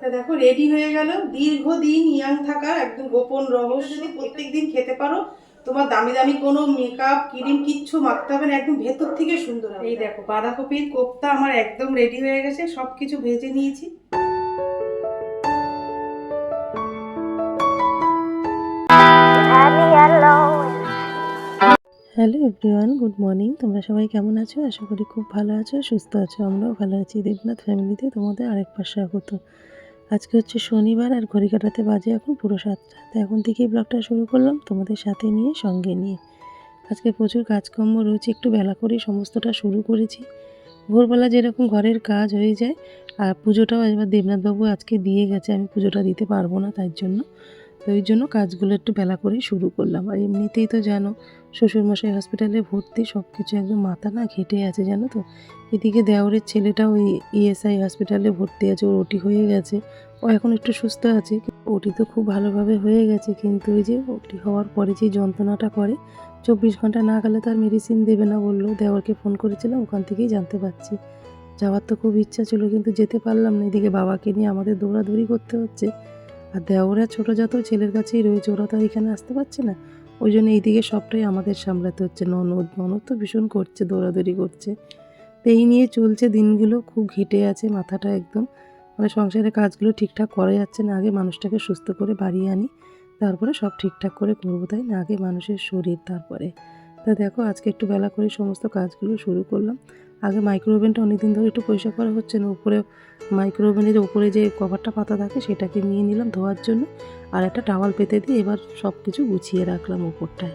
তা দেখো রেডি হয়ে গেল। দীর্ঘদিন ইয়াং থাকার একদম গোপন রহস্য। যদি প্রত্যেক দিন খেতে পারো। তোমার দামি দামি কোনো মেকআপ ক্রিম কিচ্ছু মাখতে হবে না। একদম ভেতর থেকে সুন্দর হবে। এই দেখো বাঁধাকপির কোপ্তা আমার একদম রেডি হয়ে গেছে। সব কিছু ভেজে নিয়েছি। হ্যালো এভরিওয়ান গুড মর্নিং তোমরা সবাই কেমন আছো? আশা করি খুব ভালো আছো সুস্থ আছো। আমরাও ভালো আছি। দেবনাথ ফ্যামিলিতে তোমাদের আরেকবার স্বাগত। আজকে হচ্ছে শনিবার আর ঘড়ি কাটাতে বাজে এখন পুরো সাতটা। তো এখন থেকেই ব্লগটা শুরু করলাম তোমাদের সাথে নিয়ে, সঙ্গে নিয়ে। আজকে প্রচুর কাজকর্ম রয়েছে, একটু বেলা করে সমস্তটা শুরু করেছি। ভোরবেলা যেরকম ঘরের কাজ হয়ে যায়, আর পুজোটাও এবার দেবনাথবাবু আজকে দিয়ে গেছে, আমি পুজোটা দিতে পারব না তার জন্য। তো ওই জন্য কাজগুলো একটু বেলা করেই শুরু করলাম। আর এমনিতেই তো জানো, শ্বশুরমশাই হসপিটালে ভর্তি সব কিছু একদম মাথা না ঘেটে আছে, জানো তো? এদিকে দেওরের ছেলেটা ওই ইএসআই হসপিটালে ভর্তি আছে, ওর ওটি হয়ে গেছে। ও এখন একটু সুস্থ আছে, ওটি তো খুব ভালোভাবে হয়ে গেছে, কিন্তু ওই যে ওটি হওয়ার পরে যে যন্ত্রণাটা করে, চব্বিশ ঘণ্টা না গেলে তার মেডিসিন দেবে না বলল। দেওয়ারকে ফোন করেছিলাম, ওখান থেকেই জানতে পারছি। যাওয়ার তো খুব ইচ্ছা ছিল, কিন্তু যেতে পারলাম না। এদিকে বাবাকে নিয়ে আমাদের দৌড়াদৌড়ি করতে হচ্ছে। আর দেওরা ছোটো যত ছেলের কাছেই রয়েছে, ওরা তো এখানে আসতে পারছে না। ওই জন্য এইদিকে সবটাই আমাদের সামলাতে হচ্ছে। ননদ ননদ তো ভীষণ করছে, দৌড়াদৌড়ি করছে। তো এই নিয়ে চলছে দিনগুলো, খুব ঘেটে আছে মাথাটা একদম। মানে সংসারের কাজগুলো ঠিকঠাক করা যাচ্ছে না, আগে মানুষটাকে সুস্থ করে বাড়িয়ে আনি, তারপরে সব ঠিকঠাক করে করব, তাই না? আগে মানুষের শরীর, তারপরে। তা দেখো, আজকে একটু বেলা করে সমস্ত কাজগুলো শুরু করলাম। আগে মাইক্রো ওভেনটা অনেকদিন ধরে একটু পয়সা করা হচ্ছে না, উপরে মাইক্রো ওভেনের উপরে যে কভারটা পাতা থাকে সেটাকে নিয়ে নিলাম ধোয়ার জন্য আর একটা টাওয়াল পেতে দিয়ে এবার সব কিছু গুছিয়ে রাখলাম উপরটায়।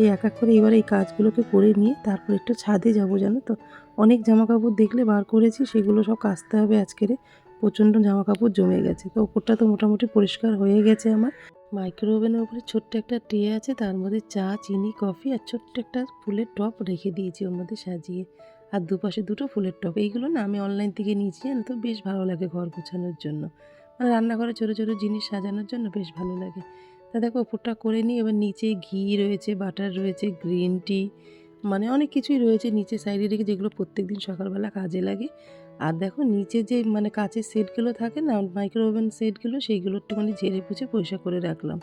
এই এক এক করে এবার এই কাজগুলোকে করে নিয়ে তারপর একটু ছাদে যাব জানো তো? অনেক জামা কাপড় দেখলে বার করেছি, সেগুলো সব কাচতে হবে আজকেরে প্রচণ্ড জামা কাপড় জমে গেছে। তো ওপরটা তো মোটামুটি পরিষ্কার হয়ে গেছে আমার। মাইক্রো ওভেনের উপরে ছোট্ট একটা ট্রে আছে, তার মধ্যে চা, চিনি কফি আর ছোট্ট একটা ফুলের টপ রেখে দিয়েছি ওর মধ্যে সাজিয়ে। আর দুপাশে দুটো ফুলের টপ এইগুলো না আমি অনলাইন থেকে নিয়েছি, জানো তো? বেশ ভালো লাগে ঘর গোছানোর জন্য। মানে রান্নাঘরে ছোটো ছোটো জিনিস সাজানোর জন্য বেশ ভালো লাগে। তা দেখো, ওপরটা করে নিই। এবার নিচে ঘি রয়েছে, বাটার রয়েছে গ্রিন টি মানে অনেক কিছুই রয়েছে নিচে সাইডে রেখে, যেগুলো প্রত্যেক দিন সকালবেলা কাজে লাগে। আর দেখো, নিচে যে মানে কাচের সেটগুলো থাকে না মাইক্রো ওভেন সেটগুলো, সেইগুলো একটুখানি ঝেড়ে পুছে পয়সা করে রাখলাম।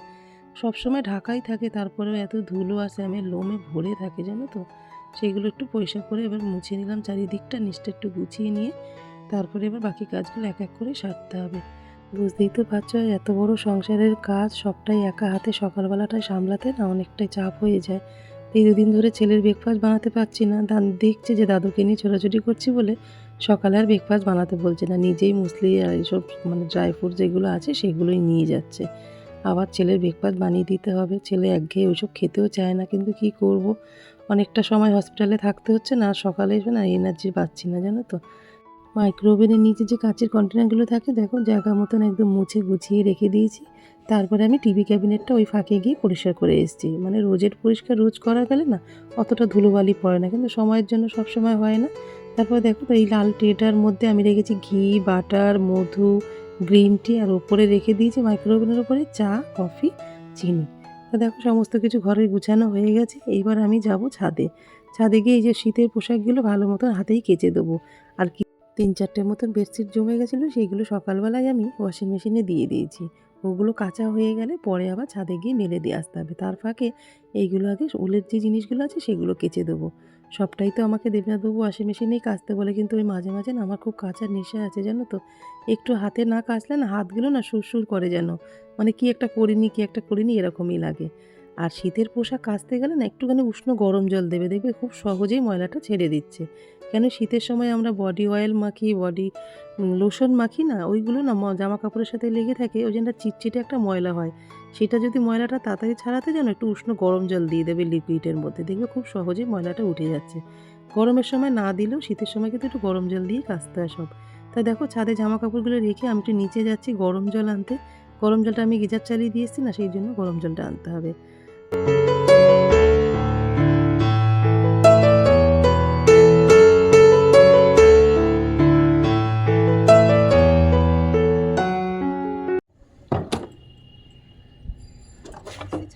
সবসময় ঢাকাই থাকে, তারপরেও এত ধুলো আসে, আমি লোমে ভরে থাকে, জানো তো? সেইগুলো একটু পয়সা করে এবার মুছে নিলাম। চারিদিকটা নিচটা একটু গুছিয়ে নিয়ে তারপরে এবার বাকি কাজগুলো এক এক করে সারতে হবে। বুঝতেই তো পারছ, এত বড় সংসারের কাজ সবটাই একা হাতে সকালবেলাটায় সামলাতে না অনেকটাই চাপ হয়ে যায়। এই দুদিন ধরে ছেলের ব্রেকফাস্ট বানাতে পারছি না। দান দেখছে যে দাদুকে নিয়ে ছোটাছুটি করছি বলে সকালে আর ব্রেকফাস্ট বানাতে বলছে না। নিজেই মুসলি আর এইসব মানে ড্রাই ফ্রুট যেগুলো আছে সেগুলোই নিয়ে যাচ্ছে। আবার ছেলের ব্রেকফাস্ট বানিয়ে দিতে হবে। ছেলে একঘেয়ে ওইসব খেতেও চায় না। কিন্তু কি করব? অনেকটা সময় হসপিটালে থাকতে হচ্ছে না, সকালে এসে না এনার্জি পাচ্ছি না, জানো তো? মাইক্রোওভেনের নিচে যে কাঁচের কন্টেনারগুলো থাকে, দেখো, জায়গা মতন একদম মুছে গুছিয়ে রেখে দিয়েছি। তারপরে আমি টিভি ক্যাবিনেটটা ওই ফাঁকে গিয়ে পরিষ্কার করে এসেছি। মানে রোজের পরিষ্কার রোজ করা গেলে না, অতটা ধুলোবালি পড়ে না, কিন্তু সময়ের জন্য সব সময় হয় না। তারপর দেখো তো এই লাল ট্রেটার মধ্যে আমি রেখেছি ঘি বাটার মধু গ্রিন টি আর ওপরে রেখে দিয়েছি মাইক্রো ওভেনের ওপরে চা কফি চিনি। তা দেখো, সমস্ত কিছু ঘরে গুছানো হয়ে গেছে। এইবার আমি যাব ছাদে। ছাদে গিয়ে এই যে শীতের পোশাকগুলো ভালো মতন হাতেই কেচে দেবো। আর কি তিন চারটের মতন বেডশিট জমে গেছিল, সেইগুলো সকালবেলায় আমি ওয়াশিং মেশিনে দিয়ে দিয়েছি। ওগুলো কাঁচা হয়ে গেলে পরে আবার ছাদে গিয়ে মেলে দিয়ে আসতে হবে। তার ফাঁকে এইগুলো আগে উলের যে জিনিসগুলো আছে, সেগুলো কেচে দেবো। সবটাই তো আমাকে দেবনাথবাবু ওয়াশিং মেশিনেই কাচতে বলে, কিন্তু ওই মাঝে মাঝে না আমার খুব কাঁচার নেশা আছে, জানো তো। একটু হাতে না কাচলে না হাতগুলো না সুরসুর করে যেন। মানে কি একটা করিনি, কি একটা করিনি এরকমই লাগে। আর শীতের পোশাক কাচতে গেলে না একটুখানি উষ্ণ গরম জল দেবে, দেখবে খুব সহজেই ময়লাটা ছেড়ে দিচ্ছে। কেন শীতের সময় আমরা বডি অয়েল মাখি বডি লোশন মাখি না, ওইগুলো না জামা কাপড়ের সাথে লেগে থাকে, ওই জন্য চিটচিটে একটা ময়লা হয়। সেটা যদি ময়লাটা তাড়াতাড়ি ছাড়াতে যেন একটু উষ্ণ গরম জল দিয়ে দেবে লিকুইডের মধ্যে। দেখবে খুব সহজে ময়লাটা উঠে যাচ্ছে। গরমের সময় না দিলেও শীতের সময় কিন্তু একটু গরম জল দিয়ে কাচতে হয় সব। তাই দেখো, ছাদে জামা কাপড়গুলো রেখে আমি একটু নিচে যাচ্ছি গরম জল আনতে। গরম জলটা আমি গিজার চালিয়ে দিয়েছি না, সেই জন্য গরম জলটা আনতে হবে।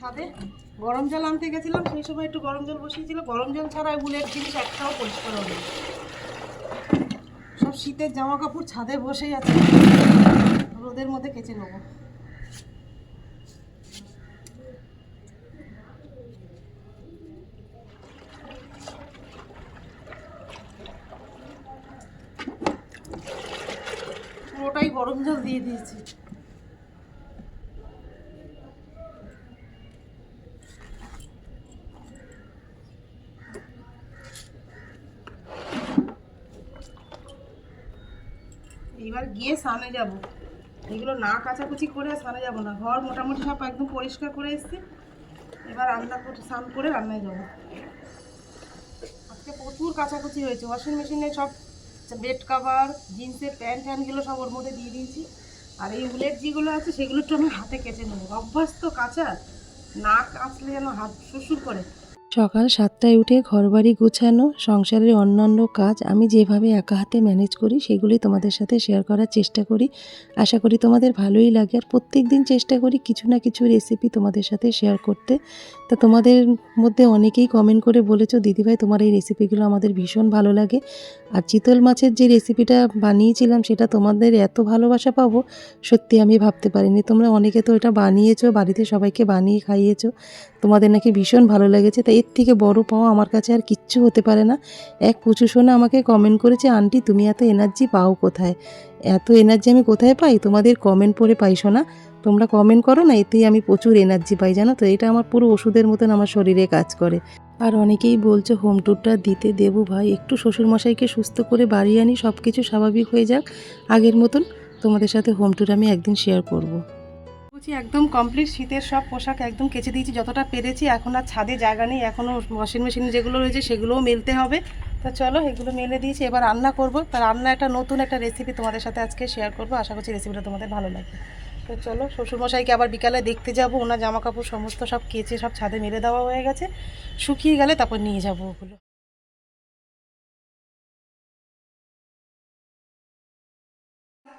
ছাদে। গরম জল আনতে গেছিলাম, সেই সময় একটু গরম জল বসিয়েছিল। গরম জল ছাড়া উলের জিনিস একটাও পরিষ্কার হবে সব শীতের জামা কাপড় ছাদে বসেই আছে। রোদের মধ্যে কেচে নেব। পুরোটাই গরম জল দিয়ে দিয়েছি। এইবার গিয়ে স্নানে যাব। এগুলো না কাচাকুচি করে স্নানে যাব না। ঘর মোটামুটি সব একদম পরিষ্কার করে এসেছি। এবার রান্না স্নান করে রান্নায় যাব। আজকে প্রচুর কাচাকুচি হয়েছে। ওয়াশিং মেশিনে সব বেড কাভার, জিন্সের প্যান্ট ট্যান্টগুলো সব ওর মধ্যে দিয়ে দিয়েছি। আর এই উলের যেগুলো আছে, সেগুলো একটু আমি হাতে কেচে নেব। অভ্যাস তো কাচার না কাচলে যেন হাত শ্বশুর করে। সকাল সাতটায় উঠে ঘরবাড়ি গুছানো, সংসারের অন্যান্য কাজ আমি যেভাবে একা হাতে ম্যানেজ করি, সেগুলি তোমাদের সাথে শেয়ার করার চেষ্টা করি। আশা করি তোমাদের ভালোই লাগে। আর প্রত্যেক দিন চেষ্টা করি কিছু না কিছু রেসিপি তোমাদের সাথে শেয়ার করতে। তা তোমাদের মধ্যে অনেকেই কমেন্ট করে বলেছ, দিদিভাই, তোমার এই রেসিপিগুলো আমাদের ভীষণ ভালো লাগে। আর চিতল মাছের যে রেসিপিটা বানিয়েছিলাম, সেটা তোমাদের এত ভালোবাসা পাবো, সত্যি আমি ভাবতে পারিনি। তোমরা অনেকে তো এটা বানিয়েছো, বাড়িতে সবাইকে বানিয়ে খাইয়েছো। তোমাদের নাকি ভীষণ ভালো লেগেছে তাই এর থেকে বড় পাওয়া আমার কাছে আর কিচ্ছু হতে পারে না। এক পুচু সোনা আমাকে কমেন্ট করেছে, আন্টি, তুমি এত এনার্জি পাও কোথায়? এত এনার্জি আমি কোথায় পাই? তোমাদের কমেন্ট পড়ে পাই শোনা তোমরা কমেন্ট করো না, এতেই আমি প্রচুর এনার্জি পাই, জানো তো? এটা আমার পুরো ওষুধের মতন আমার শরীরে কাজ করে। আর অনেকেই বলছে হোম ট্যুরটা দিতে দেবো ভাই। একটু শ্বশুরমশাইকে সুস্থ করে বাড়ি আনি সব কিছু স্বাভাবিক হয়ে যাক। আগের মতন তোমাদের সাথে হোম ট্যুর আমি একদিন শেয়ার করব। বলছি, একদম কমপ্লিট শীতের সব পোশাক একদম কেচে দিয়েছি, যতটা পেরেছি, এখন আর ছাদে জায়গা নেই, এখনও ওয়াশিং মেশিনে যেগুলো রয়েছে সেগুলোও মেলতে হবে। তা চলো, এগুলো মেলে দিয়েছি, এবার রান্না করব। তা রান্না একটা নতুন একটা রেসিপি তোমাদের সাথে আজকে শেয়ার করব, আশা করছি রেসিপিটা তোমাদের ভালো লাগবে। তো চলো, শ্বশুরমশাইকে আবার বিকালে দেখতে যাব, ওনার জামা কাপড় সমস্ত সব কেচে সব ছাদে মেলে দেওয়া হয়ে গেছে। শুকিয়ে গেলে তারপর নিয়ে যাব ওগুলো।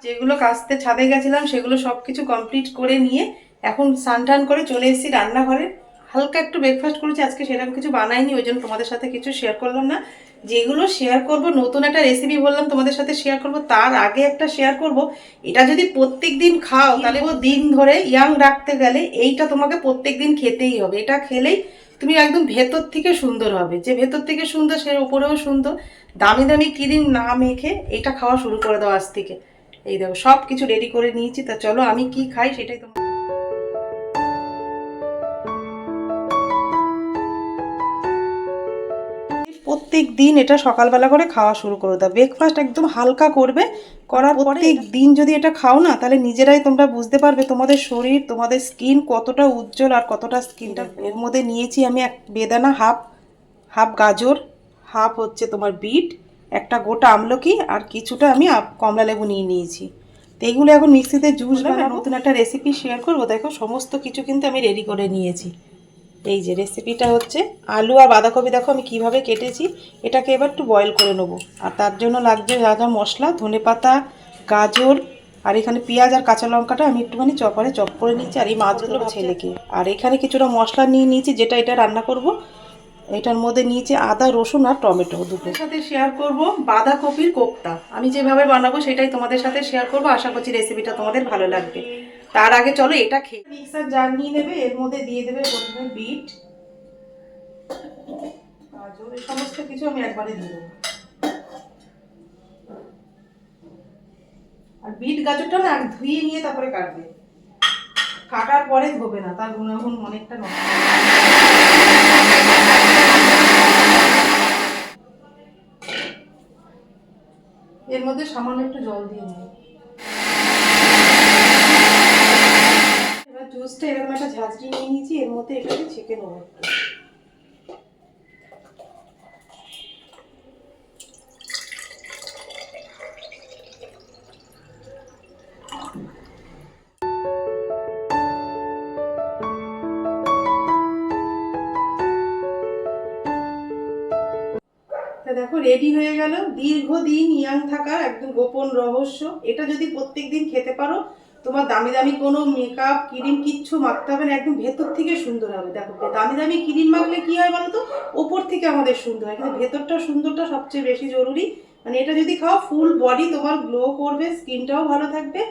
যেগুলো কাচতে ছাদে গেছিলাম, সেগুলো সব কিছু কমপ্লিট করে নিয়ে এখন স্নান টান করে চলে এসেছি রান্নাঘরে। হালকা একটু ব্রেকফাস্ট করেছি, আজকে সেরকম কিছু বানাইনি, ওই জন্য তোমাদের সাথে কিছু শেয়ার করলাম না। যেগুলো শেয়ার করব, নতুন একটা রেসিপি বললাম তোমাদের সাথে শেয়ার করব, তার আগে একটা শেয়ার করব। এটা যদি প্রত্যেক দিন খাও, তাহলে ও দিন ধরে ইয়াং রাখতে গেলে এইটা তোমাকে প্রত্যেক দিন খেতেই হবে। এটা খেলেই তুমি একদম ভেতর থেকে সুন্দর হবে। যে ভেতর থেকে সুন্দর, সে উপরেও সুন্দর। দামি দামি ক্রিম না মেখে এটা খাওয়া শুরু করে দাও আজ থেকে। এই দেখো সব কিছু রেডি করে নিয়েছি তা চলো আমি কি খাই সেটাই তোমার প্রত্যেক দিন এটা সকালবেলা করে খাওয়া শুরু করে। দাও ব্রেকফাস্ট একদম হালকা করবে করার প্রত্যেক দিন যদি এটা খাও না তাহলে নিজেরাই তোমরা বুঝতে পারবে তোমাদের শরীর তোমাদের স্কিন কতটা উজ্জ্বল আর কতটা স্কিনটা এর মধ্যে নিয়েছি আমি এক বেদানা হাফ হাফ গাজর হাফ হচ্ছে তোমার বিট একটা গোটা আমলকি আর কিছুটা আমি কমলা লেবু নিয়ে নিয়েছি। তো এগুলো এখন মিক্সিতে জুস বানাবো। নতুন একটা রেসিপি শেয়ার করব। দেখো সমস্ত কিছু কিন্তু আমি রেডি করে নিয়েছি। এই যে রেসিপিটা হচ্ছে আলু আর বাঁধাকপি। দেখো আমি কীভাবে কেটেছি এটাকে এবার একটু বয়েল করে নেব। আর তার জন্য লাগবে যা যা মশলা ধনে পাতা গাজর আর এখানে পেঁয়াজ আর কাঁচা লঙ্কাটা আমি একটুখানি চপারে চপ করে নিচ্ছি আর এই মাছগুলো ছেলেকে। আর এখানে কিছুটা মশলা নিয়ে নিয়েছি যেটা এটা রান্না করব। এটার মধ্যে নিয়েছি আদা রসুন আর টমেটো দুটো। সাথে শেয়ার করব বাঁধাকপির কোপ্তা। আমি যেভাবে বানাবো সেটাই তোমাদের সাথে শেয়ার করব। আশা করছি রেসিপিটা তোমাদের ভালো লাগবে। তার আগে চলো এটা খেয়ে মিক্সার জার নিয়ে নেবে এর মধ্যে দিয়ে দেবে প্রথমে বিট গাজর সমস্ত কিছু আমি একবারে দিয়ে দেবো। আর বিট গাজরটা না ধুয়ে নিয়ে তারপরে কাটবে। কাটার পরে ধোবে না তার গুণাগুণ অনেকটা নষ্ট। এর মধ্যে সামান্য একটু জল দিয়ে নিই এবার জুসটা এরকম একটা ঝাঁঝরি নিয়ে নিয়েছি, এর মধ্যে এটাকে ছেঁকে নেব রেডি হয়ে গেল। দীর্ঘদিন ইয়াং থাকার একদম গোপন রহস্য। এটা যদি প্রত্যেক দিন খেতে পারো, তোমার দামি দামি কোনো মেকআপ ক্রিম কিচ্ছু মাখতে হবে না, একদম ভেতর থেকে সুন্দর হবে। দেখো, দামি দামি ক্রিম মাখলে কি হয় বলো তো? ওপর থেকে আমাদের সুন্দর হয়। কিন্তু ভেতরটা সুন্দরটা সবচেয়ে বেশি জরুরি। মানে এটা যদি খাও ফুল বডি তোমার গ্লো করবে স্কিনটাও ভালো থাকবে।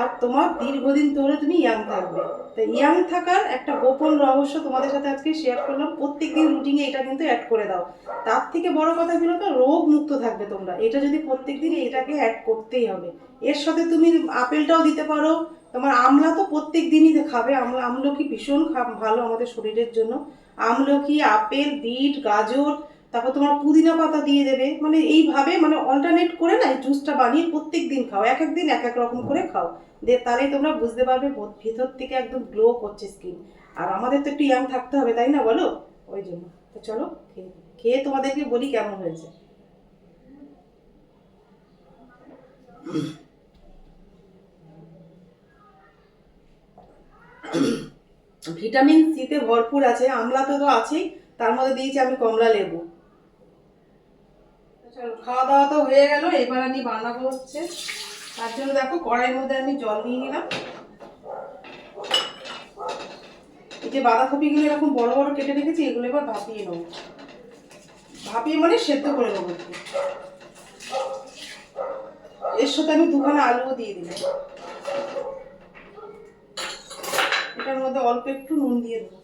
আর তোমার দীর্ঘদিন ধরে তুমি ইয়াং থাকবে। তো ইয়াং থাকার একটা গোপন রহস্য তোমাদের সাথে আজকে শেয়ার করলাম। প্রত্যেক দিন রুটিনে এটা কিন্তু অ্যাড করে দাও। তার থেকে বড় কথা হলো তো রোগ মুক্ত থাকবে তোমরা। এটা যদি প্রত্যেকদিন এটাকে অ্যাড করতেই হবে। এর সাথে তুমি আপেলটাও দিতে পারো। তোমার আমলা তো প্রত্যেক দিনই খাবে। আমলা আমলকি ভীষণ ভালো আমাদের শরীরের জন্য। আমলকি, আপেল, বিট, গাজর তারপর তোমার পুদিনা পাতা দিয়ে দেবে। মানে এইভাবে মানে অল্টারনেট করে না জুসটা বানিয়ে প্রত্যেক দিন খাও। এক এক দিন এক এক রকম করে খাও। দিয়ে তাহলেই তোমরা বুঝতে পারবে ভিতর থেকে একদম গ্লো করছে স্কিন আর আমাদের তো একটু ইয়াং থাকতে হবে, তাই না বলো? ওই জন্য। তো চলো, খেয়ে খেয়ে তোমাদেরকে বলি কেমন হয়েছে। ভিটামিন সিতে ভরপুর আছে, আমলাতে তো আছেই, তার মধ্যে দিয়েছি আমি কমলা লেবু। চলো খাওয়া দাওয়া তো হয়ে গেল, এবার আমি বানাবো হচ্ছে। তার জন্য দেখো কড়াইয়ের মধ্যে আমি জল নিয়ে নিলাম। এই যে বাঁধাকপিগুলো এরকম বড় বড় কেটে রেখেছি, এগুলো এবার ভাপিয়ে নেব। ভাপিয়ে মানে সেদ্ধ করে নেব এর সাথে আমি দুখানা আলুও দিয়ে দিলাম। এটার মধ্যে অল্প একটু নুন দিয়ে দেবো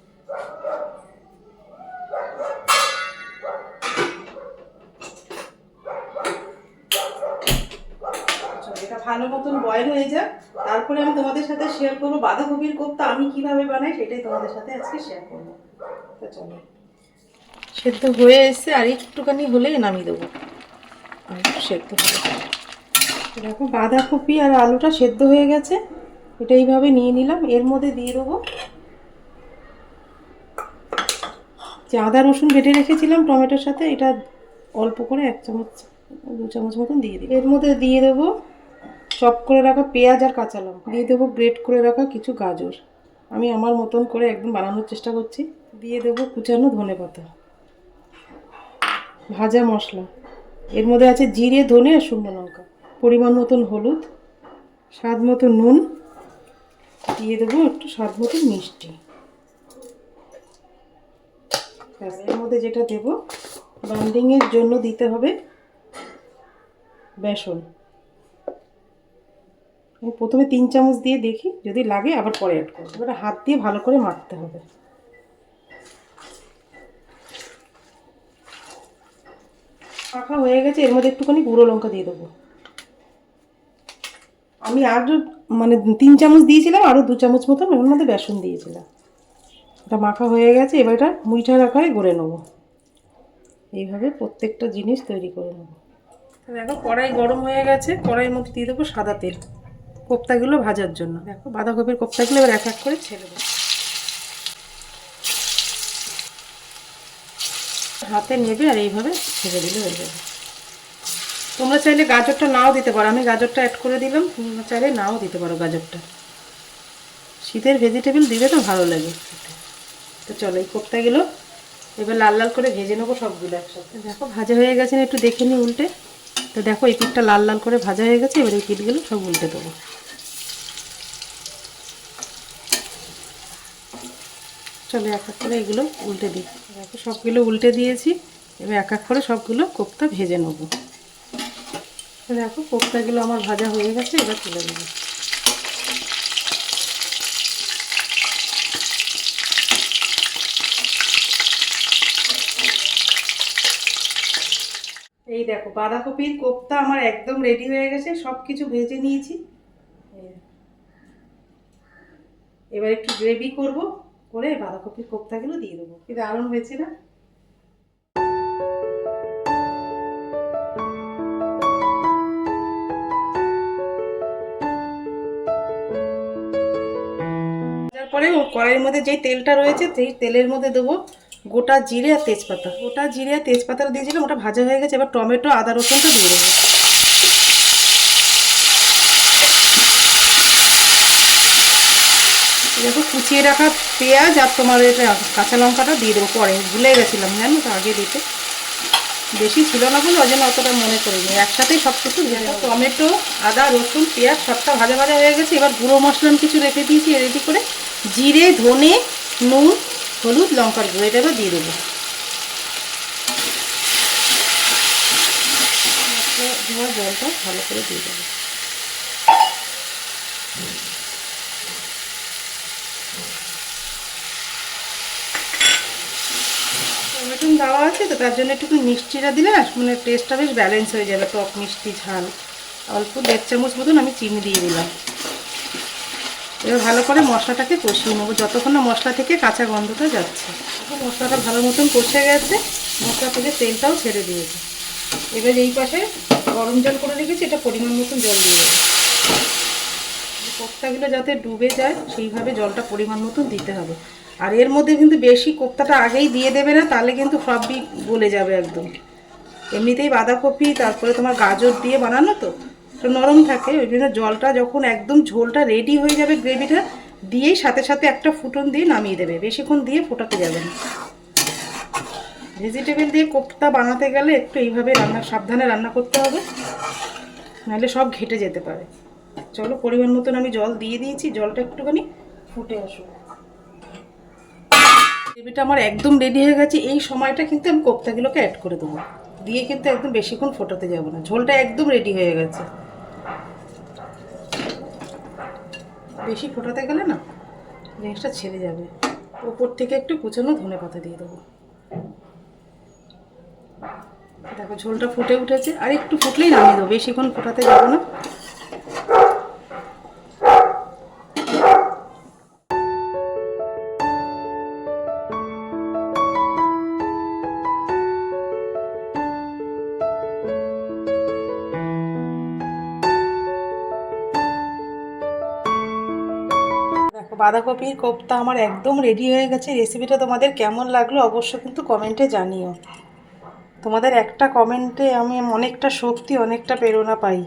আচ্ছা, এটা ভালো মতন বয়েল হয়ে যাক। তারপরে আমি তোমাদের সাথে শেয়ার করব। বাঁধাকপির কোপ্তা আমি কীভাবে বানাই সেটাই তোমাদের সাথে আজকে শেয়ার করব। চলো। সেদ্ধ হয়ে এসছে, আর একটুখানি হলেই নামিয়ে দেবো। সেদ্ধ দেখো, বাঁধাকপি আর আলুটা সেদ্ধ হয়ে গেছে। এটা এইভাবে নিয়ে নিলাম। এর মধ্যে দিয়ে দেবো যে আদা, রসুন বেটে রেখেছিলাম টমেটোর সাথে। এটা অল্প করে এক চামচ, দু চামচ মতন দিয়ে দিই এর মধ্যে দিয়ে দেবো চপ করে রাখা পেঁয়াজ আর কাঁচা লঙ্কা। দিয়ে দেবো গ্রেট করে রাখা কিছু গাজর। আমি আমার মতন করে একদম বানানোর চেষ্টা করছি। দিয়ে দেবো কুচানো ধনে পাতা। ভাজা মশলা। এর মধ্যে আছে জিরে, ধনে আর শুকনো লঙ্কা। পরিমাণ মতন হলুদ। স্বাদ মতো নুন। দিয়ে দেবো একটু স্বাদ মতো মিষ্টি। এর মধ্যে যেটা দেবো বান্ডিংয়ের জন্য দিতে হবে বেসন। আমি প্রথমে তিন চামচ দিয়ে দেখি, যদি লাগে আবার পরে অ্যাড করব। এবারে হাত দিয়ে ভালো করে মাখতে হবে। মাখা হয়ে গেছে, এর মধ্যে একটুখানি গুঁড়ো লঙ্কা দিয়ে দেবো। আমি আরও মানে তিন চামচ দিয়েছিলাম আরও দু চামচ মতন ওর মধ্যে বেসন দিয়েছিলাম। এটা মাখা হয়ে গেছে, এবার এটা মুইঠার আকারে গড়ে নেব। এইভাবে প্রত্যেকটা জিনিস তৈরি করে নেব। দেখো কড়াই গরম হয়ে গেছে, কড়াইয়ের মধ্যে দিয়ে দেবো সাদা তেল। কোপ্তাগুলো ভাজার জন্য। দেখো, বাঁধাকপির কোপ্তাগুলো এবার এক এক করে ছেড়ে দেবো। হাতে নেবে আর এইভাবে ছেড়ে দিলে হয়ে যাবে। তোমরা চাইলে গাজরটা নাও দিতে পারো। আমি গাজরটা অ্যাড করে দিলাম। তোমরা চাইলে নাও দিতে পারো গাজরটা। শীতের ভেজিটেবল দিলে তো ভালো লাগে তো চলো, এই কোপ্তাগুলো এবার লাল লাল করে ভেজে নেব সবগুলো একসাথে। দেখো, ভাজা হয়ে গেছে, একটু দেখে নিই উল্টে। তো দেখো, এই পিঠটা লাল লাল করে ভাজা হয়ে গেছে, এবার এই পিঠগুলো সব উল্টে দেবো। চলো এক এক করে এগুলো উল্টে দিই। দেখো, সবগুলো উল্টে দিয়েছি, এবার এক এক করে সবগুলো কোপ্তা ভেজে নেব। দেখো, কোপ্তাগুলো আমার ভাজা হয়ে গেছে, এবার তুলে দেবো এই দেখো বাঁধাকপির কোপ্তা আমার একদম রেডি হয়ে গেছে সব কিছু ভেজে নিয়েছি। এবার একটু গ্রেভি করব, করে বাঁধাকপির কোপ্তাগুলো দিয়ে দেবো। কি দারুণ হয়েছে না? ও কড়াইয়ের মধ্যে যেই তেলটা রয়েছে, সেই তেলের মধ্যে দেবো গোটা জিরে আর তেজপাতা। গোটা জিরে আর তেজপাতা দিয়েছিলাম ওটা ভাজা হয়ে গেছে এবার টমেটো আদা রসুনটা দিয়ে দেবো। দেখো কুচিয়ে রাখা পেঁয়াজ আর তোমার এটা কাঁচা লঙ্কাটা দিয়ে দেবো পরে ভুলে গেছিলাম জানো তো আগে দিতে। বেশি ছিল না বলে ওই জন্য অতটা মনে করিনি। একসাথেই সব কিছু টমেটো আদা রসুন পেঁয়াজ সবটা ভাজা ভাজা হয়ে গেছে এবার গুঁড়ো মশলা কিছু রেখে দিয়েছি রেডি করে। জিরে ধনে নুন হলুদ লঙ্কার গুঁড়ো দিয়ে দেবো। ধোয়া জলটা ভালো করে দিয়ে দেবো। টমেটো দেওয়া আছে তো, তার জন্য একটু মিষ্টিটা দিলে না মানে টেস্টটা বেশ ব্যালেন্স হয়ে যাবে, টক মিষ্টি ঝাল। অল্প দেড় চামচ মতন আমি চিনি দিয়ে দিলাম। এবার ভালো করে মশলাটাকে কষিয়ে নেব। যতক্ষণ না মশলা থেকে কাঁচা গন্ধটা যাচ্ছে। মশলাটা ভালো মতন কষে গেছে। মশলা থেকে তেলটাও ছেড়ে দিয়েছে। এবার এই পাশে গরম জল করে রেখেছি, এটা পরিমাণ মতন জল দিয়ে দেবো। কোপ্তাগুলো যাতে ডুবে যায়, সেইভাবে জলটা পরিমাণ মতন দিতে হবে। আর এর মধ্যে কিন্তু বেশি কোপ্তাটা আগেই দিয়ে দেবে না, তাহলে কিন্তু সবই গলে যাবে একদম। এমনিতেই বাঁধাকপি, তারপরে তোমার গাজর দিয়ে বানানো তো তো নরম থাকে, ওই জন্য জলটা যখন একদম ঝোলটা রেডি হয়ে যাবে গ্রেভিটা দিয়েই সাথে সাথে একটা ফুটন দিয়ে নামিয়ে দেবে। বেশিক্ষণ দিয়ে ফোটাতে যাবে না। ভেজিটেবল দিয়ে কোপ্তা বানাতে গেলে একটু এইভাবে রান্না, সাবধানে রান্না করতে হবে, নাহলে সব ঘেটে যেতে পারে। চলো পরিমাণ মতন আমি জল দিয়ে দিয়েছি, জলটা একটুখানি ফুটে আসুক। গ্রেভিটা আমার একদম রেডি হয়ে গেছে, এই সময়টা কিন্তু আমি কোপ্তাগুলোকে অ্যাড করে দেবো। দিয়ে কিন্তু একদম বেশিক্ষণ ফোটাতে যাব না। ঝোলটা একদম রেডি হয়ে গেছে। বেশি ফোটাতে গেলে না জিনিসটা ছেড়ে যাবে। ওপর থেকে একটু কুচানো ধনে পাতা দিয়ে দেবো। দেখো ঝোলটা ফুটে উঠেছে। আর একটু ফুটলেই নামিয়ে দেবো, বেশিক্ষণ ফোটাতে যাব না। বাঁধাকপির কোপ্তা আমার একদম রেডি হয়ে গেছে। রেসিপিটা তোমাদের কেমন লাগল অবশ্য কিন্তু কমেন্টে জানিও। তোমাদের একটা কমেন্টে আমি অনেকটা শক্তি, অনেকটা প্রেরণা পাই।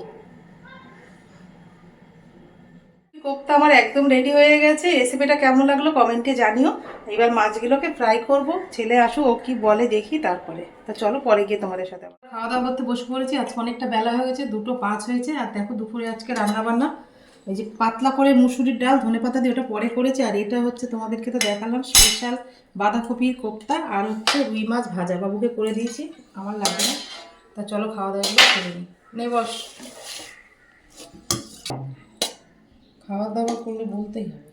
কোপ্তা আমার একদম রেডি হয়ে গেছে। রেসিপিটা কেমন লাগল কমেন্টে জানিও। এবার মাছগুলোকে ফ্রাই করব। ছেলে আসো ও কি বলে দেখি তারপরে। তা চলো পরে গিয়ে তোমাদের সাথে খাওয়া দাওয়া করতে বসে পড়েছি। আজকে অনেকটা বেলা হয়ে গেছে, দুটো পাঁচ হয়েছে। আর দেখো দুপুরে আজকে রান্না বান্না এই যে পাতলা করে মুসুরির ডাল ধনে পাতা দিয়ে ওটা পরে করেছে, আর এটা হচ্ছে তোমাদেরকে তো দেখালাম, স্পেশাল বাঁধাকপির কোপ্তা, আর হচ্ছে রুই মাছ ভাজা। বাবুকে করে দিয়েছি, আমার লাগবে না। তা চলো খাওয়া দাওয়াগুলো করে নিই। নে বস। খাওয়া দাওয়া করলে বলতেই হবে।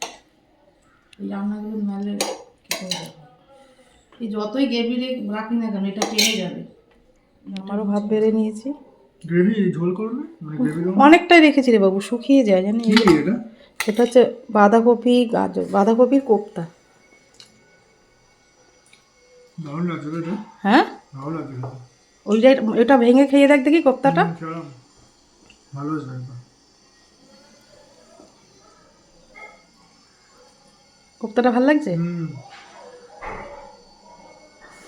এই রান্নাগুলো নাহলে কী এই যতই গ্রেভি রাখি না কেন, এটা টেনে যাবে। আমারও ভাত বেড়ে নিয়েছি। গ্রেভি ঝোল করবে মানে গ্রেভি অনেকটাই রেখেছি রে বাবু শুকিয়ে যায় জানি এটা? এটা হচ্ছে বাঁধাকপি গাজর বাঁধাকপির কোপ্তা। হ্যাঁ? খেতে। ওইটা এটা ভেঙে খেয়ে দেখ দেখি কোপ্তাটা। ভালো কোপ্তাটা ভালো লাগছে? হুম।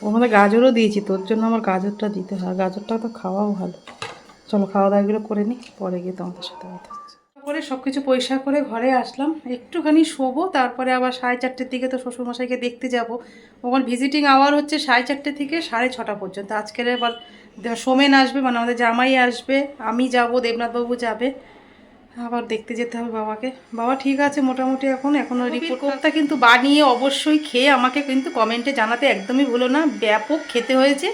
ওখানে গাজরও দিয়েছি তোর জন্য আমার গাজরটা দিতে হয়। গাজরটা তো খাওয়াও ভালো। চলো খাওয়া দাওয়াগুলো করে নিই পরে গিয়ে তোমাদের সাথে কথা করে সব কিছু পরিষ্কার করে ঘরে আসলাম একটুখানি শোবো তারপরে আবার সাড়ে চারটের দিকে তো শ্বশুরমশাইকে দেখতে যাব। ওখানে ভিজিটিং আওয়ার হচ্ছে সাড়ে চারটে থেকে সাড়ে ছটা পর্যন্ত। আজকের এবার সোমেন আসবে মানে আমাদের জামাই আসবে আমি যাব দেবনাথবাবু যাবে। আবার দেখতে যেতে হবে বাবাকে। বাবা ঠিক আছে মোটামুটি এখন এখনও রিপোর্টটা কিন্তু বানিয়ে অবশ্যই খেয়ে আমাকে কিন্তু কমেন্টে জানাতে একদমই ভুলো না। ব্যাপক খেতে হয়েছে।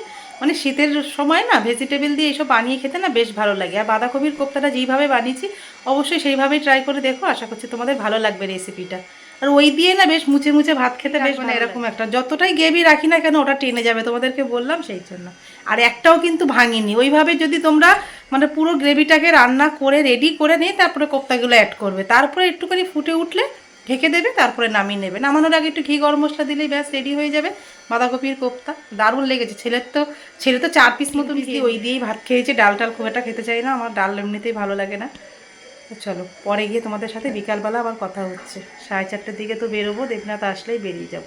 মানে শীতের সময় না ভেজিটেবল দিয়ে এইসব বানিয়ে খেতে না বেশ ভালো লাগে। আর বাঁধাকপির কোপ্তাটা যেইভাবে বানিয়েছি অবশ্যই সেইভাবেই ট্রাই করে দেখো। আশা করছি তোমাদের ভালো লাগবে রেসিপিটা আর ওই দিয়ে না বেশ মুছে মুছে ভাত খেতে বেশ মানে এরকম একটা যতটাই গ্রেভি রাখি না কেন ওটা টেনে যাবে তোমাদেরকে বললাম সেই জন্য। আর একটাও কিন্তু ভাঙিনি। ওইভাবে যদি তোমরা মানে পুরো গ্রেভিটাকে রান্না করে রেডি করে নিয়ে তারপরে কোপ্তাগুলো অ্যাড করবে। তারপরে একটুখানি ফুটে উঠলে ঢেকে দেবে তারপরে নামিয়ে নেবে। নামানোর আগে একটু ঘি গরম মশলা দিলেই ব্যাস রেডি হয়ে যাবে। বাঁধাকপির কোপ্তা দারুণ লেগেছে। ছেলের তো ছেলে তো চার পিস মতো দিয়ে ওই দিয়েই ভাত খেয়েছে ডাল টাল খুব একটা খেতে চাই না আমার ডাল এমনিতেই ভালো লাগে না। তো চলো পরে গিয়ে তোমাদের সাথে বিকালবেলা আবার কথা হচ্ছে। সাড়ে চারটের দিকে তো বেরোবো দেবনাথ আসলেই বেরিয়ে যাব।